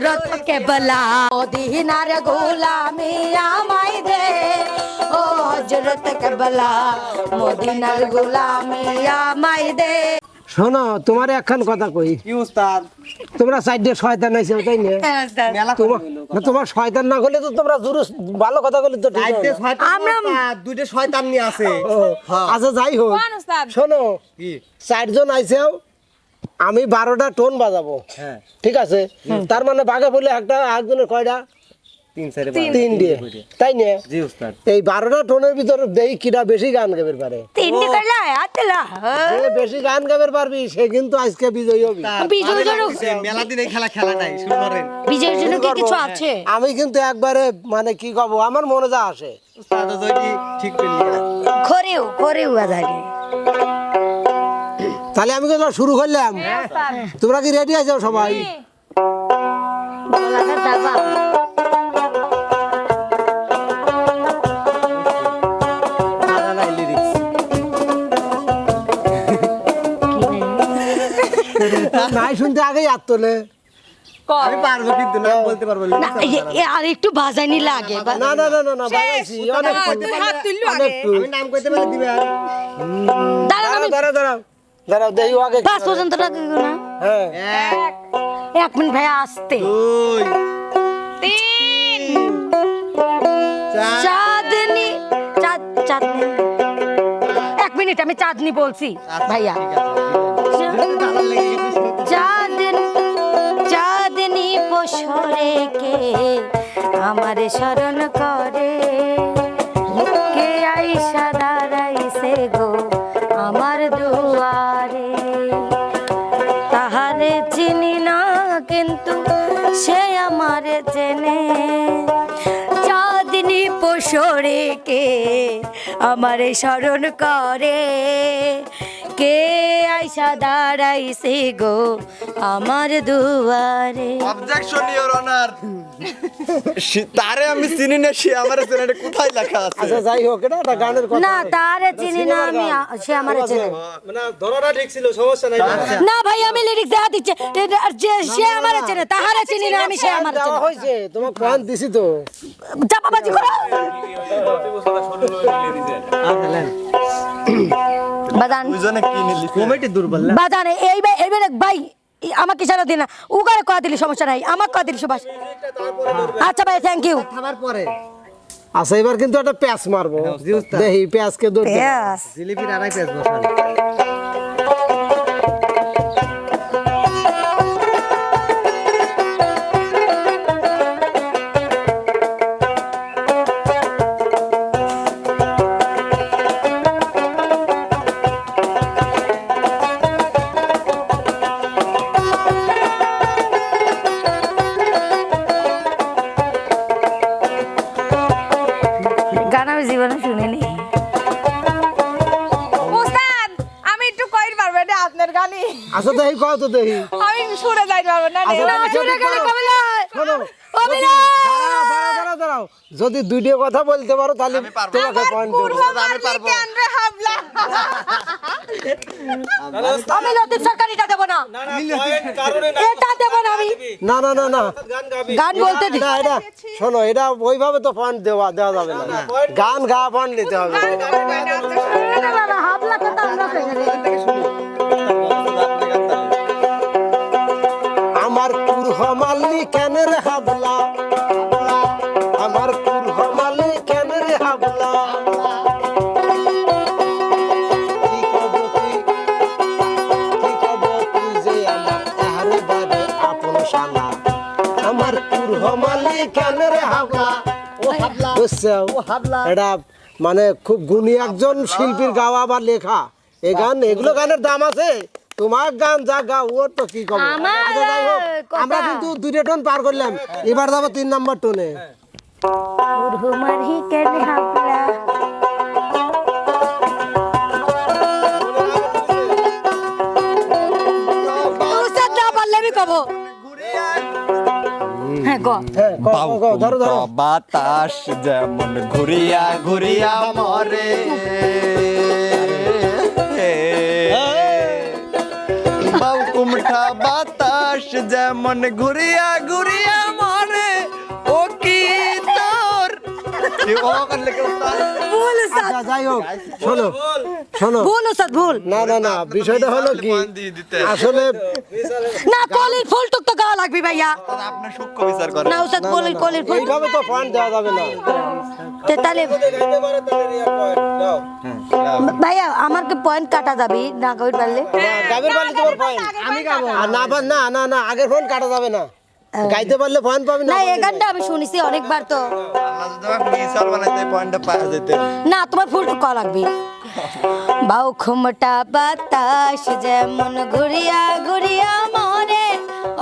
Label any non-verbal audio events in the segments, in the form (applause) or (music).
হজরত কেবলা মদিনার গোলামি আমায় দে। ও হজরত কেবলা মদিনার গোলামি আমায় দে। শোনো তোমার একখান কথা কই। কি উস্তাদ? তোমরা সাইডে শয়তান আইছো তাই না? তোমার না, তোমার শয়তান না হলে তো তোমরা জুরুস ভালো কথা বলে তো ঠিক উস্তাদ, দুইটা শয়তান নিয়ে আছে। আচ্ছা যাই হোক? শোনো কি? চারজন আইছেও আমি বারোটা টোন বাজাবো। হ্যাঁ। ঠিক আছে? তার মানে বাঘে বলে একটা একজনের কয়টা? তিন দিয়ে। তাই না? এই বারোটা টোনের ভিতরে দেই কিরা বেশি গান গাবের পারে। তিনটি করলা আতলা যে বেশি গান গাবের পারবি সে কিন্তু আজকে বিজয়ী হবে। বিজয়ের জন্য মেলা দিন এই খেলা খেলা নাই শুরু করেন। বিজয়ের জন্য কি কিছু আছে? আমি কিন্তু একবারে মানে কি কব আমার মনে যা আসে। ঠিক আজাগে তাহলে আমি কিন্তু শুরু করলাম? তোমরা কি রেডি আছো সবাই? গলাটা নাই শুনতে আগেই হাত তোলে। আমি পারব কিন্তু না বলতে পারব না। আর একটু বাজানি লাগে না না না না না বাজাইছি। অনেক হাত তুললো আগে। আমি নাম কইতে পারলে দিবে। আর দাঁড়ান দাঁড়াও দাঁড়াও। দাঁড়াও দেই আগে পাঁচ পর্যন্ত রাখব না? হ্যাঁ। এক। এক মিনিট ভাই আসতে। দুই। তিন। চাঁদনি। চাঁদ চাঁদনি এক মিনিট আমি চাঁদনি বলছি ভাইয়া। লেগে গেছে শুনতে। চাঁদনি চাঁদনি পোষরে কে আমার স্মরণ করে। কে আইসা দাঁড়াইছে গো। কিন্তু সে আমার চেনে চাঁদনি পোষরে কে আমার স্মরণ করে। কে আইসা দাঁড়াইছে গো আমার দুয়ারে? অবজেকশন ইওর অনার তারে আমি চিনি না সে আমার চ্যানেলে কোথায় লেখা আছে? আচ্ছা যাই হোক এটা একটা গানের কথা। না তারে চিনি না আমি সে আমারে চেনে মানে ধরাটা ঠিক ছিল সমস্যা নাই। না ভাই আমি লিরিক্স দেখা দিচ্ছে। আর যে সে আমারে চেনে তাহারে চিনি না আমি সে আমারে দেওয়া চেনে হয়েছে তোমার পয়েন্ট দিছি তো। চাপাবাজি করো। বাদান দুজনে কি নিলি দুর্বল না? বাদান এইবার এইবার ভাই আমাকে সারা দিন না। উগারে কয়া দিলি সমস্যা নাই। আমার কয়া দিলি সুভাষ। আচ্ছা ভাই থ্যাংক ইউ পরে। আচ্ছা এবার কিন্তু একটা প্যাঁচ মারবো। উস্তাদ। দেখি প্যাচকে দৌড় জিলিপির আড়াই বসান। গানি আচ্ছা দেখি কত তো দেখি। আমি সুরে যাইতে পারব না আচ্ছা, না, শুনে গেলে কবে শোনো অভিনয়! দাঁড়াও, দাঁড়াও। যদি দুইটা কথা বলতে পারো তাহলে তোমাকে পয়েন্ট দেবো। আমি পারব। আমি লতিফ সরকারিটা দেবো না। এটা দেবো না আমি। না না না না। গান বলতে দি। না এটা শোনো এটা ওইভাবে তো পয়েন্ট দেওয়া দেওয়া যাবে না। গান গা পয়েন্ট নিতে হবে। না, না, না, হাবলা কথা আমরা হাবলা। এটা মানে খুব গুণী একজন শিল্পীর গাওয়া বা লেখা। এই গান এগুলো গানের দাম আছে। তোমার গান যা গাও ওর তো কি কব? আমার আচ্ছা। আমরা কিন্তু দুইটা টোন পার করলাম। এবার যাব তিন নম্বর টোনে। কব। বাতাস যেমন ঘুরিয়া ঘুরিয়া মরে। কুমঠা বাতাস যেমন ঘুরিয়া ঘুরিয়া মরে। ও কি তোর? আচ্ছা যাই হোক। শোনো শোনো। ভুল উস্তাদ ভুল। না না না বিষয়টা হলো কি? আসলে না কলির ফুল টুক তো গাওয়া লাগবে ভাইয়া। আপনার সূক্ষ্ম বিচার করেন না উস্তাদ কলির কলির ফুল এইভাবে তো পয়েন্ট দেওয়া যাবে না। তে তাহলে ভাইয়া আমার কি পয়েন্ট কাটা যাবে? না কইর পারলে গাবের পারলে তোমার পয়েন্ট আমি গাবো না না না না আগের পয়েন্ট কাটা যাবে না। গাইতে পারলে পয়েন্ট পাবি না এই গানটা আমি শুনেছি অনেকবার তো। না তোমার ফুল টুক লাগবে। বাউ খুমটা বাতাস যেমন ঘুরিয়া ঘুরিয়া মরে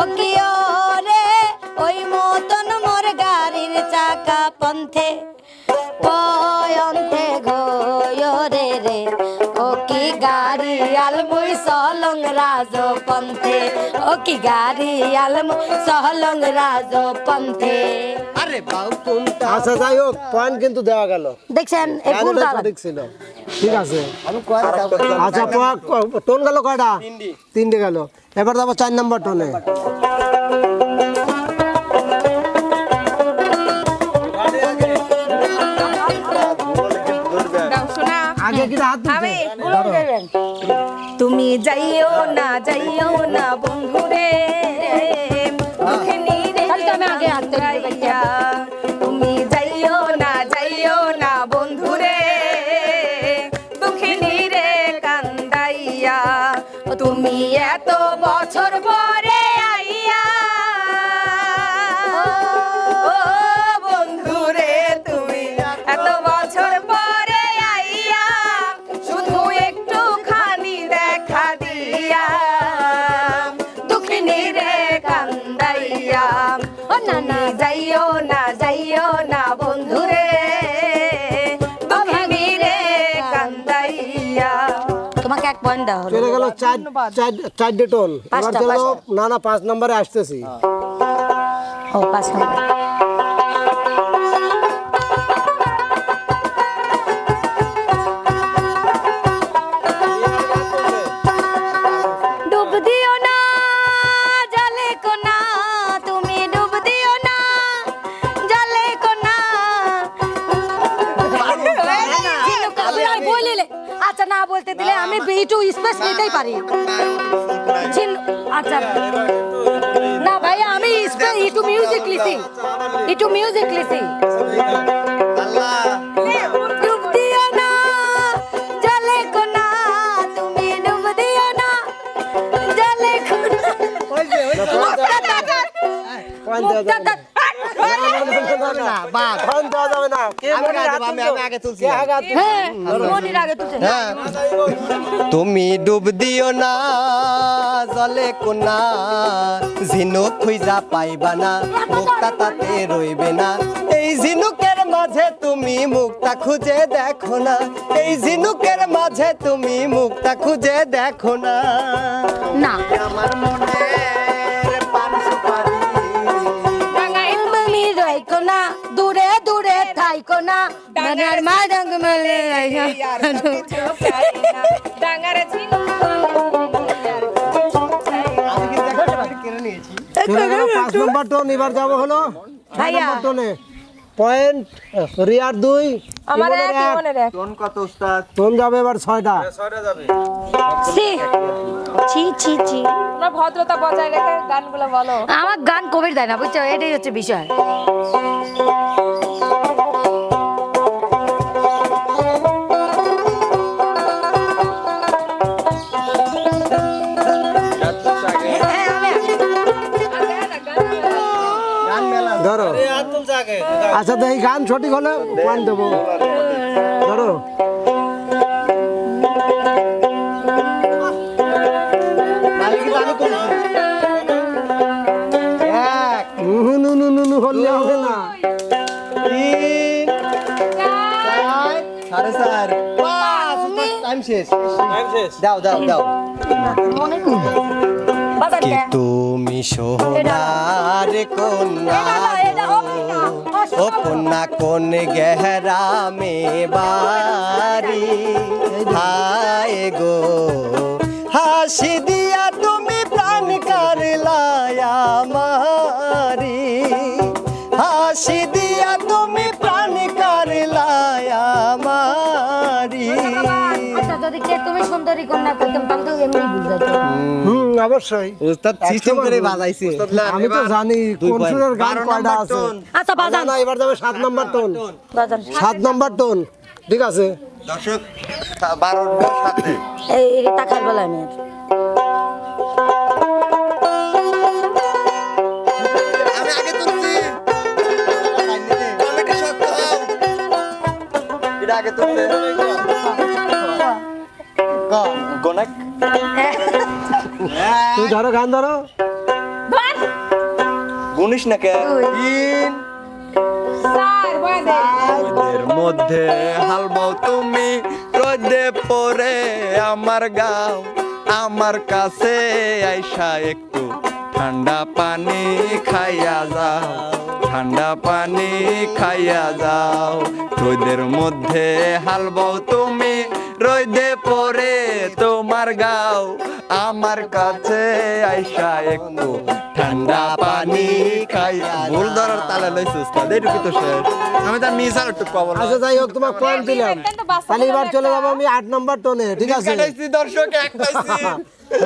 ও কি রে ওই মতন মোর গাড়ির চাকা পন্থে। পয়ন্তে ঘরে রে ও কি গাড়ি আলমুই সলং রাজ পন্থে ও কি গাড়ি আলমুই সলং রাজ পন্থে আরে বাউ কোনটা? আচ্ছা যাই হোক পয়েন্ট কিন্তু দেওয়া গেল। দেখছেন এই ভুল গানটা গালা সঠিক ছিল। ঠিক আছে। আচ্ছা টোন গেল কয়টা? তিনটে। গেল। এবার যাব চার নম্বর টোনে। দাও শোনা আগে কি হাত আমি তুলছে তুমি যাইও না যাইও না বন্ধুরে। দুঃখিনী রে আগে বছর দেওয়া হলো। চলে গেল চার চার চারটে টোল এবার চলো চলে না না পাঁচ নম্বরে আসতেছি। ও পাঁচ নম্বর। একটু মিউজিক লিসি আল্লাহ ডুব দিও না জলে কোনা তুমি ডুব দিও না জলে কোনা পয়েন্ট দেওয়া যাবে না পয়েন্ট হ্যাঁ আগে তুলছে। তুমি ডুব দিও না জলে কোনা ঝিনুক খুঁজা পাইবা না মুক্তা তাতে রইবে না। এই ঝিনুকের মাঝে তুমি মুক্তা খুঁজে দেখো না এই ঝিনুকের মাঝে তুমি মুক্তা খুঁজে দেখো না। না। আমার মনের থাইকো না মলে ডাঙ্গারে ঝিনুক চলে গেল পাঁচ নম্বর টোন এবার যাব হলো ছয় ভাইয়া। নম্বর টোনে পয়েন্ট রিয়ার দুই আমার এক কত উস্তাদ টোন যাবে এবার ছয়টা? ছয়টা যাবে। ছি ছি ছি ছি। তোমরা ভদ্রতা বজায় রেখে গানগুলো বলো। আমার গান কবির দেয় না বুঝছ? এটাই হচ্ছে বিষয়। আচ্ছা তো এই গান সঠিক হলে পয়েন্ট দেবো। ধরো। এক। নুনু নুনু নুনু হলে হবে না। সাড়ে চার। টাইম শেষ। টাইম শেষ। দাও দাও দাও। কি? তুমি সোনার কন্যা ও কন্যা কোন গেহরামে বাড়ি? হায় গো। হাসি দিয়া কন্যা এমনি বুঝাইতো হুম অবশ্যই। উস্তাদ সিস্টেম করে বাজাইছে। আমি তো জানি কোন সুরের গান কয়টা আছে। আচ্ছা না বাজান। না এবার যাবে সাত নাম্বার টোন বাজান। সাত নাম্বার টোন ঠিক আছে? দর্শক সাথে। এই আগে গনাক তুই ধরো গান ধরো। গুনিস না কে? তিন। রোদের মধ্যে হালবাও তুমি রোদে পরে আমার গাও। আমার কাছে আইসা একটু ঠান্ডা পানি খাইয়া যাও। ঠান্ডা পানি খাইয়া যাও। রোদের মধ্যে হালবাও তুমি রোদে পরে তোমার গাও। আমার কাছে আইসা একটু ঠান্ডা পানি খাই ভুল ধরার তালে লইছিস উস্তাদ এইটুকু তো শেষ। আমি তার মিস আর একটু কবল আচ্ছা যাই হোক তোমার পয়েন্ট দিলাম। তাহলে এবার চলে যাব আমি আট নম্বর টোনে ঠিক আছে? কাটাইছি দর্শক এক পাইছি।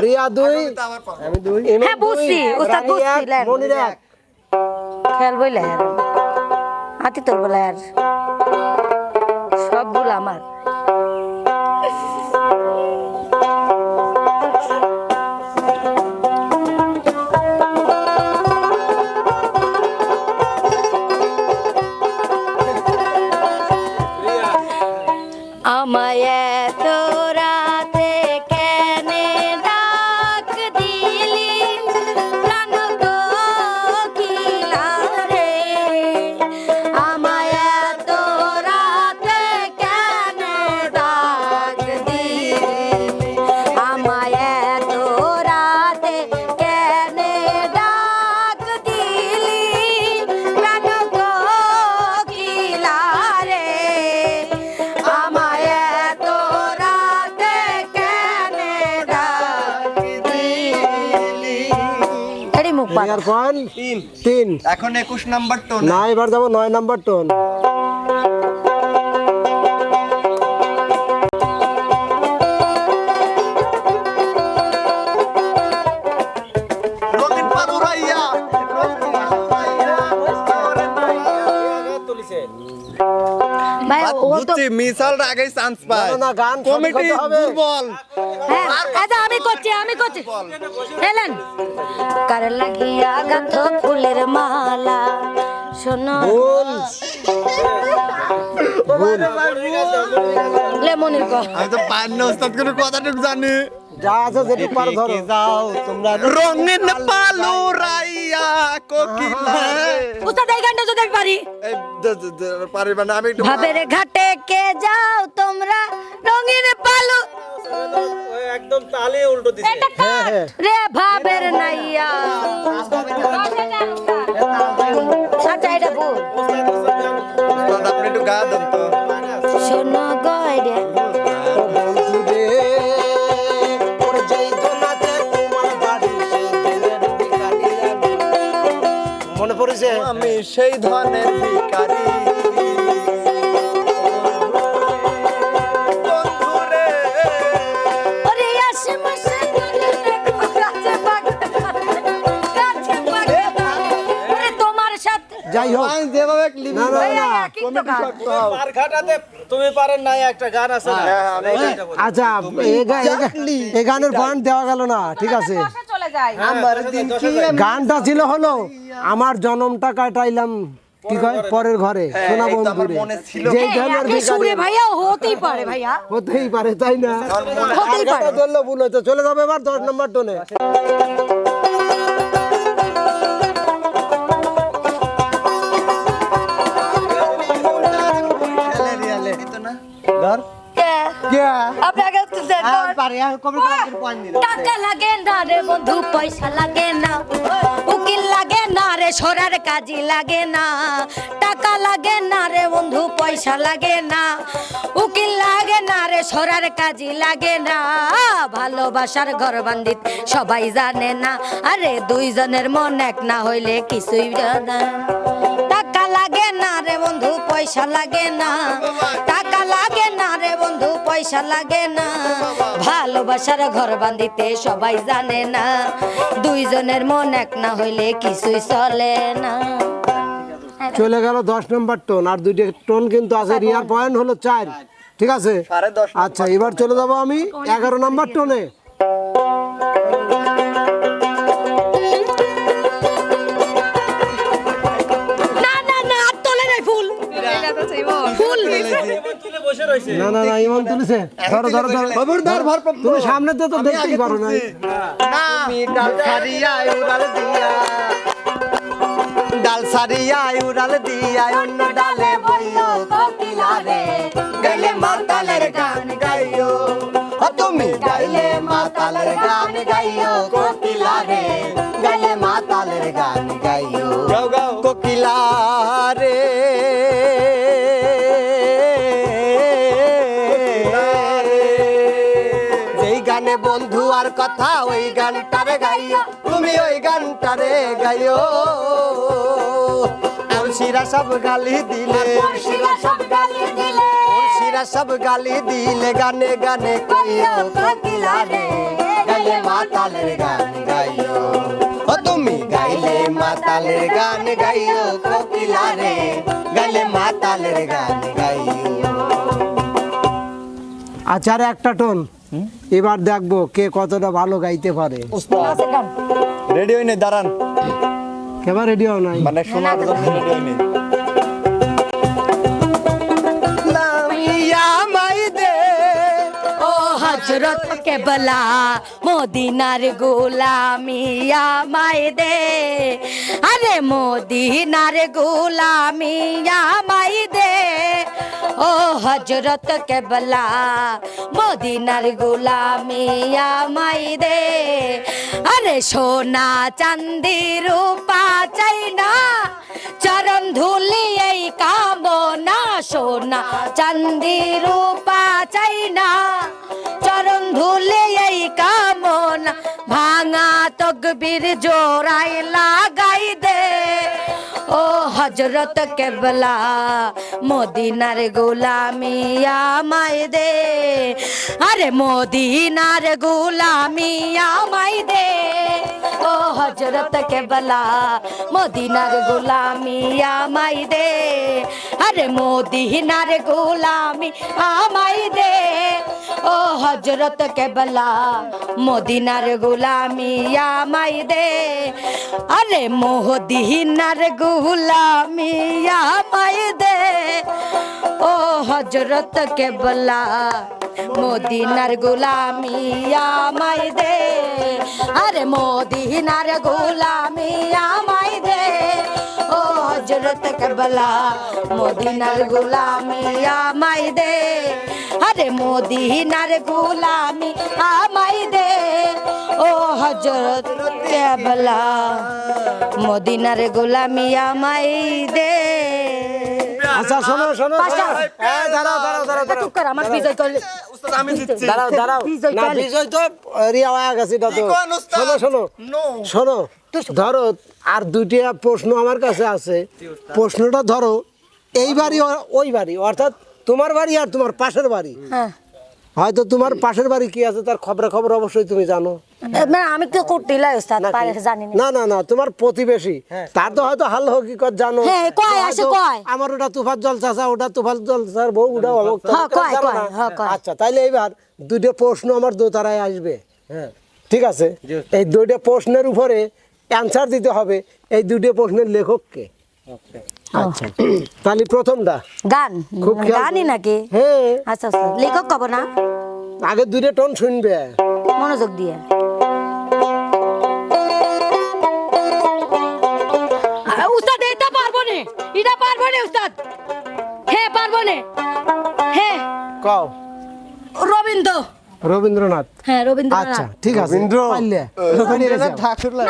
রিয়া দুই। আমি দুই। হ্যাঁ, বুঝছি, রানী বুঝছি। মনির এক। খেয়াল বইলে আর হাতি তোর বলে আর সব ভুল আমার। তিন। তিন। এখন একুশ নাম্বার তো না এবার যাব নয় নাম্বার টোন। মিসালটা আগেই চান্স পায়। না, না, গান কমিটি হবে। দুর্বল। আচ্ছা আমি করছি আমি করছি। হেলেন। কার লাগিয়া গাঁথ ফুলের মালা? শোনো। লেমনির কথা আমি তো পান্য ওস্তাদ কোনো কথাটুকু জানি। যা আছে যেটুক পারো ধরো। যাও তোমরা রঙিন পালুরাইয়া কোকিলা। উস্তাদ এই গানটা যদি আমি পারি। এই দ- দ- দ- পারিবা না আমি একটু ভাবের ঘাটে কে যাও তোমরা? রঙিন পালু। একদম তালে উল্টো দিছে। হ্যাঁ হ্যাঁ। রে ভাবের নাইয়া। আচ্ছা এটা ভুল। ওস্তাদ, আপনি একটু গা দেন তো। শোনো গয়রে পাখা। ওরে তোমার সাথে যাই হোক। আমি যেভাবে না না না একই পার ঘাটাতে তুমি পারেন নাই একটা গান আছে না? গানটা বলো। আচ্ছা এই গানের পয়েন্ট দেওয়া গেল না ঠিক আছে। চলে যায় আমার দিন কি গানটা ছিল হলো আমার জন্মটা কাটাইলাম কি কয়? পরের ঘরে সোনা বন্ধু তো যে বন্ধুরে। যেই ধরনের একই সুরে ভাইয়া হতেই পারে ভাইয়া। হতেই পারে তাই না? হতেই পারে। চলে যাবে এবার দশ নম্বর টোনে। টাকা লাগে না রে বন্ধু পয়সা লাগে না। উকিল লাগে না রে সরার কাজী লাগে না। টাকা লাগে না রে বন্ধু পয়সা লাগে না। উকিল লাগে না রে সরার কাজী লাগে না। ভালোবাসার ঘর বান্দিত সবাই জানে না। আরে দুইজনের মন এক না হইলে কিছুই জানে। বন্ধু পয়সা লাগে না। টাকা লাগে না রে বন্ধু পয়সা লাগে না। ভালোবাসার ঘর বান্ধিতে সবাই জানে না। দুইজনের মন এক না হইলে কিছুই চলে না। চলে গেল দশ নম্বর টোন আর দুইটা টোন কিন্তু আছে রিয়ার পয়েন্ট হলো চার। ঠিক আছে? আচ্ছা এবার চলে যাব আমি এগারো নম্বর টোনে। না না না ইমন তুলেছে। ধরো ধরো ধরো। খবরদার ভারপ্রাপ্ত। তুমি সামনে তো দেখতেই পারো না। তুমি ডাল সারিয়া উড়াল দিয়া। ডাল সারিয়া উড়াল দিয়া অন্য ডালে বইও কোকিলারে গেলে মাতালের গান গাইও। ও তুমি গাইলে মাতালের গান গাইও কোকিলারে গেলে মাতালের গান গাইও। গাও গাও। কোকিলারে সব গালি দিলে। তুলসীরা সব গালি দিলে। তুলসীরা সব গালি দিলে গানে গানে কইও কোকিলারে গাইলে মাতালের গান গাইও। ও তুমি গাইলে মাতালের গান গাইও কোকিলারে গাইলে মাতালের গান গাইও। আচ্ছা আর একটা টোন। এবার দেখব কে কতটা ভালো গাইতে পারে। রেডি হইনি দাঁড়ান। কেবার রেডি হও নাই? মানে শোনার জন্য রেডি হইনি হজরত কেবলা মদিনার গোলামিয়া মাই দে আরে মদিনার গোলামিয়া মাই দে ও হজরত কেবলা মদিনার গোলামিয়া মাই দে আরে সোনা চান্দি রূপা চাই না চরণ ধুলি এই কামনা সোনা চান্দি রূপা চাই না ধুলি এই কামনা ভাঙা তকবির জোড়াই লাগাই দে। হজরত কেবলা, মদিনার গোলামিয়া মাই দে। আরে মদিনার গোলামিয়া মাই দে। ও হজরত কেবলা, মদিনার গোলামিয়া মাই দে। আরে মদিনার গোলামি আমাই দে। ও হজরত কেবলা, মদিনার গোলামিয়া মাই দে। আরে মোহদিনার গোলামিয়া মাই দে। ও হজরত কেবলা, মদিনার গোলামিয়া মাই দে। আরে মদিনার গোলামিয়া মাই দে। হজরত কেবলা, মদিনার গোলামিয়া মাই দে। আরে মদিনার গোলামি আমাই দে। ও হজরত কেবলা, মদিনার গোলামি আমাই দে। আচ্ছা শোনো শোনো। শোনো। এই, দাঁড়াও দাঁড়াও দাঁড়াও দাঁড়াও চুপ কর আমার বিজয় করলে আমি দিচ্ছি দাঁড়াও দাঁড়াও। না বিজয় তো রিয়া হয়ে গেছে তো? শোনো শোনো। নো শোনো ধরো আর দুইটা প্রশ্ন আমার কাছে আছে। প্রশ্নটা ধরো এই বাড়ি ওই বাড়ি অর্থাৎ তোমার বাড়ি আর তোমার পাশের বাড়ি। হ্যাঁ। হয়তো তোমার পাশের বাড়ি কি আছে তার খবর খবর অবশ্যই তুমি জানো। আমি তো করতে লাই পারে জানি না। না না না তোমার প্রতিবেশী। তার তো হয়তো হাল হকিকত জানো। হ্যাঁ, কয়, আসে কয়। আমার ওটা তুফাত জল চাষা ওটা তুফাত জল চাষার বউ ওটা অমুক হ্যাঁ, কয়, কয়, না? হ্যাঁ, কয়। আচ্ছা তাইলে এইবার দুটো প্রশ্ন আমার দোতারায় আসবে। হ্যাঁ ঠিক আছে? এই দুইটা প্রশ্নের উপরে অ্যান্সার দিতে হবে এই দুইটা প্রশ্নের লেখককে। আচ্ছা তাহলে প্রথমটা। গান? খুব গানই নাকি? হ্যাঁ। আচ্ছা আচ্ছা লেখক কব না? আগে দুটো টোন শুনবে। মনোযোগ দিয়ে। উস্তাদ। হ্যাঁ পারব না হ্যাঁ কও। রবীন্দ্র। রবীন্দ্রনাথ। হ্যাঁ রবীন্দ্রনাথ। আচ্ছা ঠিক আছে। রবীন্দ্র?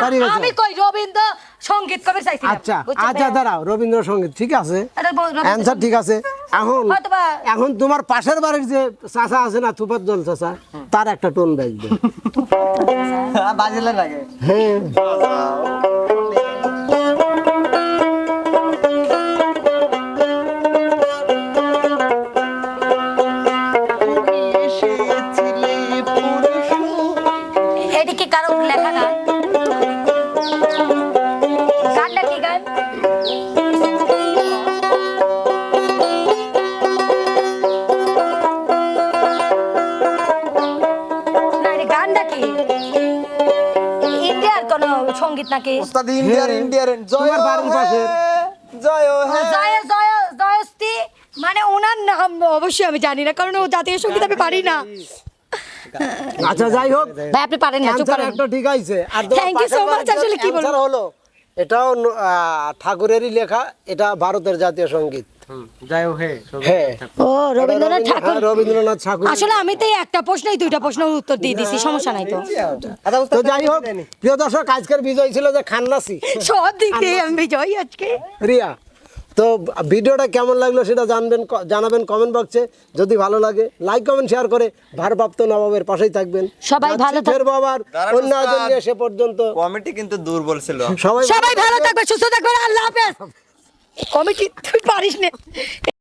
পারি গেছে। আমি কই রবীন্দ্র সংগীত কবে চাইছি আচ্ছা আচ্ছা দাঁড়াও রবীন্দ্রসঙ্গীত ঠিক আছে। অ্যান্সার ঠিক আছে। এখন এখন তোমার পাশের বাড়ির যে চাচা আছে না তুপার জল চাচা তার একটা টোন দেখবে বাজিলে লাগে। হ্যাঁ। অবশ্যই আমি জানি না কারণ ও জাতীয় সংগীত আমি পারি না। আচ্ছা যাই হোক। ভাই আপনি পারেন না চুপ করেন। একটা ঠিক আছে আর Thank you so পাশের আসলে কি বলব? হলো এটাও ঠাকুরেরই লেখা এটা ভারতের জাতীয় সংগীত। হ্যাঁ ও রবীন্দ্রনাথ ঠাকুর? রবীন্দ্রনাথ ঠাকুর। আসলে আমি তো একটা প্রশ্নই দুইটা প্রশ্নের উত্তর দিয়ে দিছি সমস্যা নাই তো। আচ্ছা তো যাই হোক প্রিয় দর্শক আজকের বিজয় ছিল যে খান্নাসি। সব দিক দিয়ে আমি বিজয়ী আজকে। রিয়া। তো ভিডিওটা কেমন লাগল সেটা জানবেন জানাবেন কমেন্ট বক্সে যদি ভালো লাগে লাইক কমেন্ট শেয়ার করে ভারপ্রাপ্ত নবাবের পাশেই থাকবেন। সবাই ভালো থাকবেন বাবার অন্য আয়োজন। সে পর্যন্ত। কমিটি কিন্তু দুর্বল ছিল। সবাই সবাই ভালো থাকবে সুস্থ থাকবে আল্লাহ হাফেজ। (laughs) কমিটি তুই পারিস না।